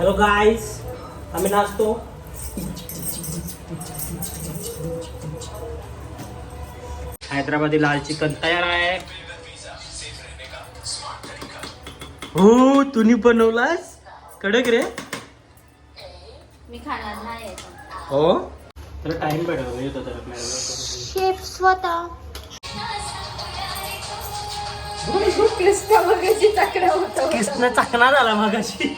Hello गाईस आम्ही नाचतो हैदराबादी लाल चिकन तयार आहे. हो तुम्ही बनवलास? कडक रे. मी खाणार नाही. हो? तर टाइम भेटला येतो तर आपल्याला शेफ स्वतः. कृष्ण बघायची चक्र होतो. कृष्ण चाकणा झाला मगाशी.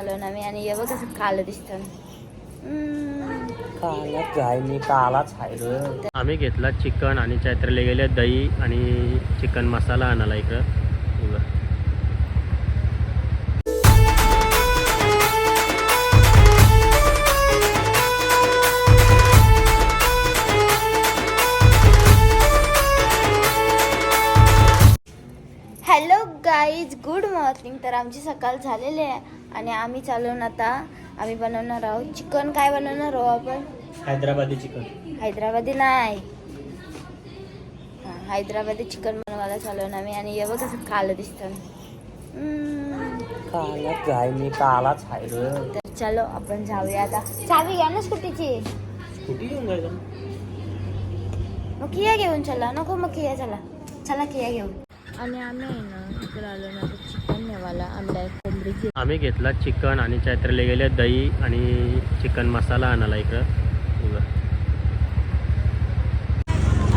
मला चालवणार मी आणि हे बघ कसं कालं दिसतं. कालाच आहे मी कालाच आहे रे. आम्ही घेतला चिकन आणि चैत्रले गेले दही आणि चिकन मसाला आणाला इकडं. हॅलो गाईज गुड मॉर्निंग तर आमची सकाळ झालेली आहे. आणि आम्ही चालवून आता आम्ही बनवणार आहोत. चिकन काय बनवणार आहोत आपण? हैदराबादी चिकन. हैदराबादी नाही. हा, हैदराबादी चिकन बनवायला चालवणार आम्ही आणि बघ कसं कालं दिसतं. मी कालाच आहे तर चलो आपण जाऊया आता. चावी घ्या ना स्कूटीची. कुठे घेऊन जायचं मग किया घेऊन चला नको मग किया चला. चला किया घेऊन. आणि आम्ही आहे ना इकडे आलो ना चिकन नेवाला कोंबडी आम्ही घेतला चिकन आणि चैत्रले गेले दही आणि चिकन मसाला आणाला इकडं.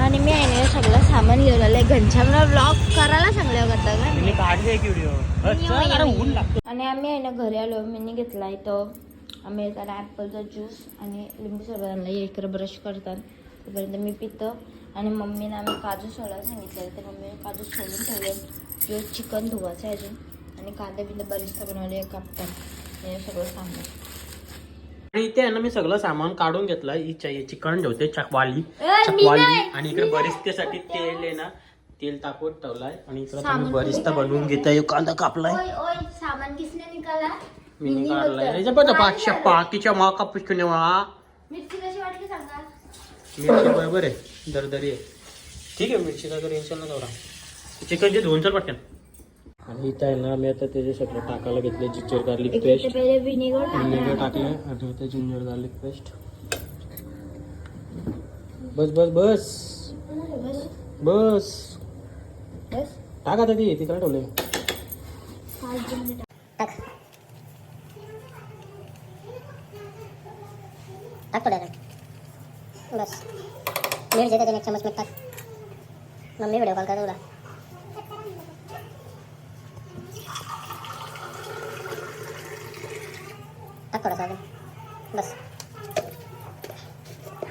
आणि मी आहे ना सगळं सामान घेऊन आलंय घनश्यामला ब्लॉग करायला सांगले करता का? मी काढले एक व्हिडिओ अरे ऊन लागतो. आणि आम्ही आहे ना घरी आलो. मी घेतला इथं. आम्ही ॲपलचा ज्यूस आणि लिंबू सरबत आणला. इकडे ब्रश करतात. तोपर्यंत मी पितो. आणि मम्मीने आम्ही काजू सोलायला सांगितलं. तर मम्मीने काजू सोलून ठेवले. चिकन धुवायचं आहे अजून. आणि कांदे बिंदे बरिस्ता बनवले कापतात हे सगळं सांगतात आणि इथे आहे ना मी सगळं सामान काढून घेतलं ही च- चिकन ठेवते चकवाली. चकवाली आणि इकडे बरिस्त्यासाठी तेल आहे ना तेल टाकून ठेवलाय. आणि इकडे सामान तुम्ही बरिस्ता बनवून घेताय कांदा कापलाय. ओय ओय सामान किसने निकाला? मी काढलाय पाचशे पाकीच्या मा कापूस वा. मिरची कशी वाटली सांगा? मिरची बरोबर आहे दरदरी आहे. ठीक आहे मिरची काय टेन्शन नका चिकनचे धुवून चल पटकन. आणि इथं आहे ना मी आता त्याचे सगळं टाकायला घेतले जिंजर गार्लिक पेस्ट विनेगर टाकले आणि इथे जिंजर गार्लिक पेस्ट बस बस बस. बस. टाक आता ती तिकडे ठेवले टाक. बस. मीठ एक चमच मीठ टाक. मम्मी व्हिडिओ कॉल कर तुला टाक थोडासा अजून बस.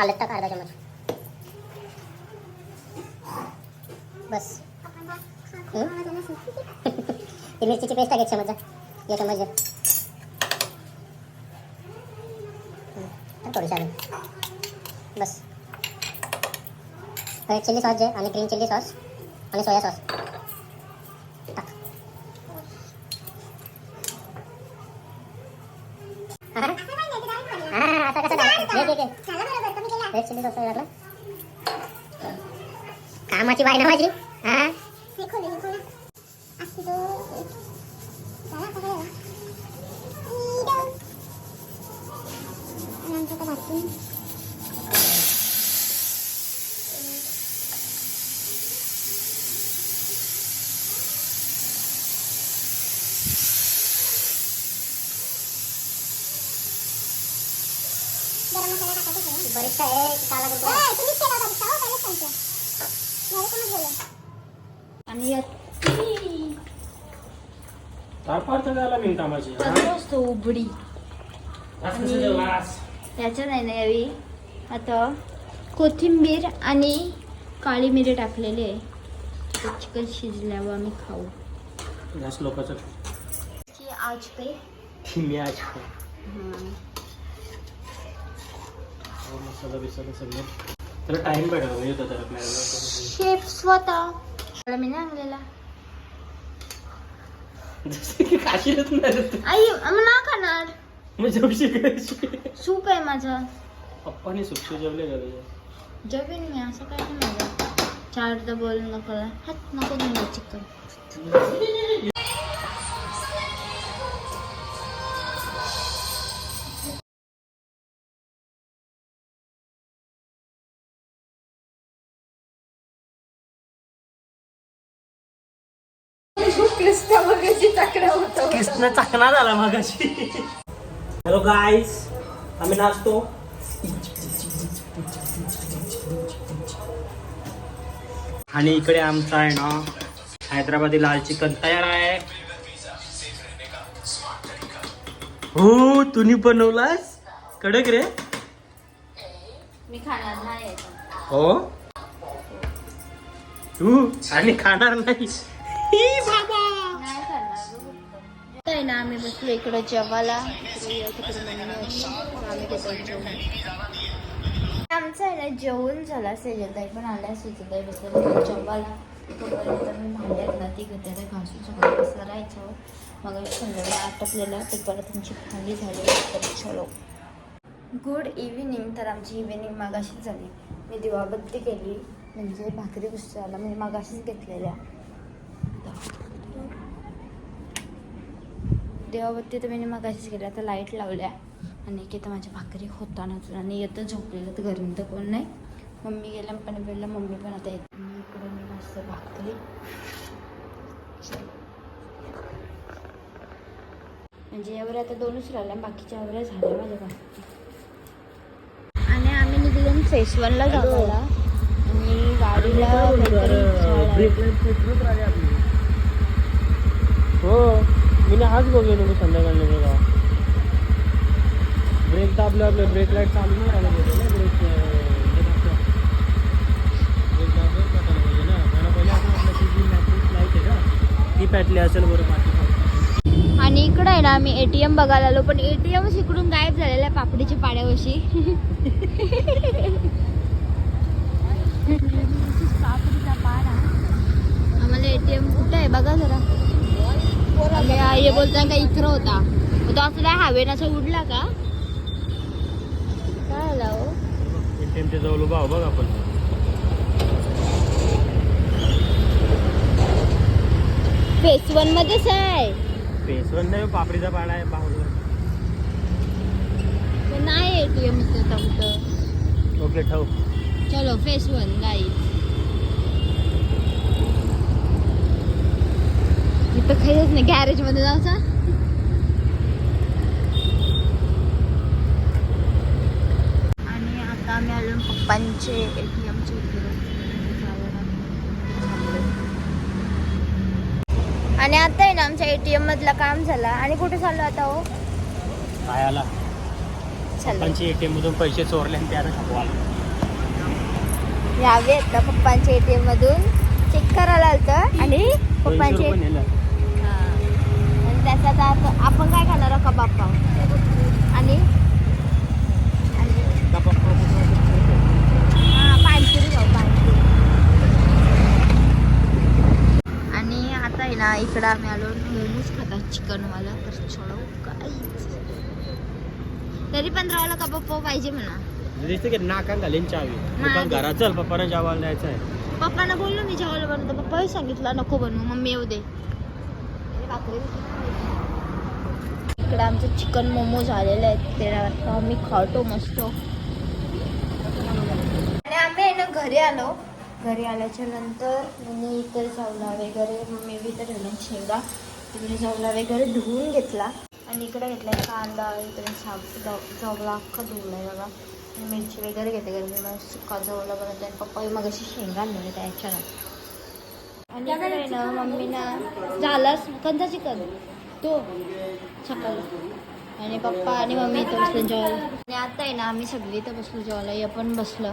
हलत टाक अर्धा चमच बस. ती मिरचीची पेस्ट टाक एक चमच एक चमच घे थोडीशी अजून बस. रेड चिल्ली सॉस जे आणि ग्रीन चिल्ली सॉस आणि सोया सॉस कामाची बाय ना माझी? हा काला गुरकुरा आणि कामाची असतो उबडी आणि त्याच्यात आहे ना यावी आता कोथिंबीर आणि काळी मिरी टाकलेली आहे. चिकन शिजल्यावर आम्ही खाऊ. जास्त लोकांचं की आज पे मी आज मसाला बिसाला सगळं. तर टाइम भेटला येतो तर आपल्याला शेफ स्वतः. मी नाही आणलेला. जसं की काशीलाच नाही रे तू. आई आम्ही ना खाणार. मग सूप आहे माझं. पप्पाने सुक्ष जेवले का तुझ्या जेवीन मी असं काय नाही माझं. चारदा बोल नको. हात नको चिकन. कृष्ण चाकणा झाला मगाशी. हॅलो गाईस आम्ही नाचतो. आणि इकडे आमचा आहे ना हैदराबादी लाल चिकन तयार आहे. हो तुम्ही बनवलास? कडक रे. मी खाणार नाही. हो? तू आणि खाणार नाही. आहे ना आम्ही बसलो इकडं जेवायला. तिकडे मम्मी आम्ही घेतो जेवण आमचं आहे ना जेवण झाला सेजलताई पण आल्या सुचताई बसल्या जेवायला. तोपर्यंत मी भांड्यात ती घेते घासून सगळं कसं राहायचं मग संध्याकाळी आटपलेलं. ते परत त्यांची भांडी झाली. तर चलो. गुड इव्हिनिंग तर आमची इव्हिनिंग मागाशीच झाली. मी दिवाबत्ती केली. म्हणजे भाकरी पुस्तकाला मी म्हणजे मागाशीच घेतलेल्या. देवाबत्ती तर मी मागाशीच केली आता लाइट लावल्या. आणि की तर माझ्या भाकरी होतानाच आणि येतं झोपलेलं. तर घरून तर कोण नाही. मम्मी गेल्या पण वेळेला मम्मी पण आता येत मी इकडे मी मस्त भाकरी. म्हणजे यावर आता दोनच राहिल्या बाकीच्या यावर झाल्या माझ्या भाकरी. आणि आम्ही निघलो फेस वनला जायला आणि गाडीला काहीतरी. हो. मी ना आज बघेलो मी संध्याकाळी बघा ब्रेक दाबले आपले ब्रेक लाइट चालू नाही राहिलं पाहिजे ना ब्रेक ब्रेक दाबले पटायला पाहिजे ना. मला पहिले आपण आपल्या ती मॅट्रिक लाइट आहे का? ती पॅटली असेल बरं पाठी आणि इकडे आहे ना आम्ही एटीएम बघायला आलो पण एटीएम इकडून गायब झालेला आहे पापडीच्या पाड्यावशी पापडीचा पाडा आम्हाला एटीएम कुठं आहे? बघा जरा. हे बोलताना का इकडं होता. तो असला हवेन असं उडला का? काय आला हो? एटीएमच्या जवळ उभा बघ आपण. फेस वन मध्येच आहे. पेसवन नाही पापडीचा पाडा आहे पण नाही एटीएम कुठं ओके ठेव. चलो फेस वन गाईज इथं खायच नाही गॅरेजमध्ये जायचा आणि आता आम्ही आलो पप्पांचे एटीएमचे आणि आता आहे ना आमच्या एटीएम मधलं काम झालं. आणि कुठे चाललो आता हो? काय आला? चाललो. पप्पांची एटीएम मधून पैसे चोरले आणि ते आता छापवाला यावे आहेत ना पप्पांच्या एटीएम मधून. चेक करायला आलतं. आणि पप्पांचे त्याच्यात आता आपण काय खाणार कबाब पाव. आणि? पाणीपुरी खाऊ पाणीपुरी. आणि आता आहे ना इकडं आम्ही आलो मोमोज खातात चिकनवाला. तर चलो काहीच. तरी पण रावला कबाब पाव पाहिजे म्हणा. दिसते की नाकात घालीन चावी. दुकान. घरात चल पप्पाला जेवायला द्यायचं आहे. पप्पांना बोललो मी जेवायला बनवतो. पप्पाही सांगितलं नको बनवू मम्मी येऊ दे. इकडे आमचं चिकन मोमो झालेलं आहेत ते आता आम्ही खातो मस्त. आणि आम्ही आहे ना घरी आलो. घरी आल्याच्यानंतर मी इतर चावला वगैरे मम्मी बी तर शेंगा. तिकडे चावला वगैरे धुवून घेतला. आणि इकडे घेतलाय कांदा इकडे साब जावला अख्खा धुवलाय बघा. मिरची वगैरे घेते कारण मी सुका जवळला बनवते. आणि पप्पा मग अशी शेंगा आणलेले त्याच्यानं. आणि इकडे ना मम्मीनं झालाच कोणता चिकन तो. सकाळ आणि पप्पा आणि मम्मी इथं बसलो जेवायला. आणि आता आहे ना आम्ही सगळी इथं बसलो जेवायला. हे पण बसलं.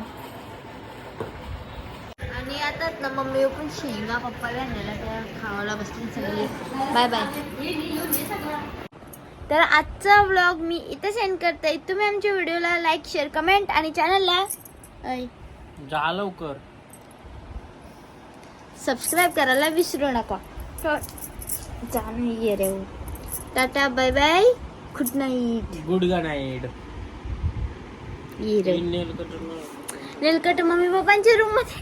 आणि आता ना मम्मी पण शेंगा पप्पाला आणलेला त्या खावायला बसली सगळी. बाय बाय तर आजचा व्लॉग मी इथं सेंड करते. तुम्ही आमच्या व्हिडिओला लाईक शेअर कमेंट आणि चॅनलला जा लवकर. सबस्क्राईब करायला विसरू नका. ये रे हो. Tata bye bye good night good night ये रे निलकट मम्मी. पप्पांच्या रूममध्ये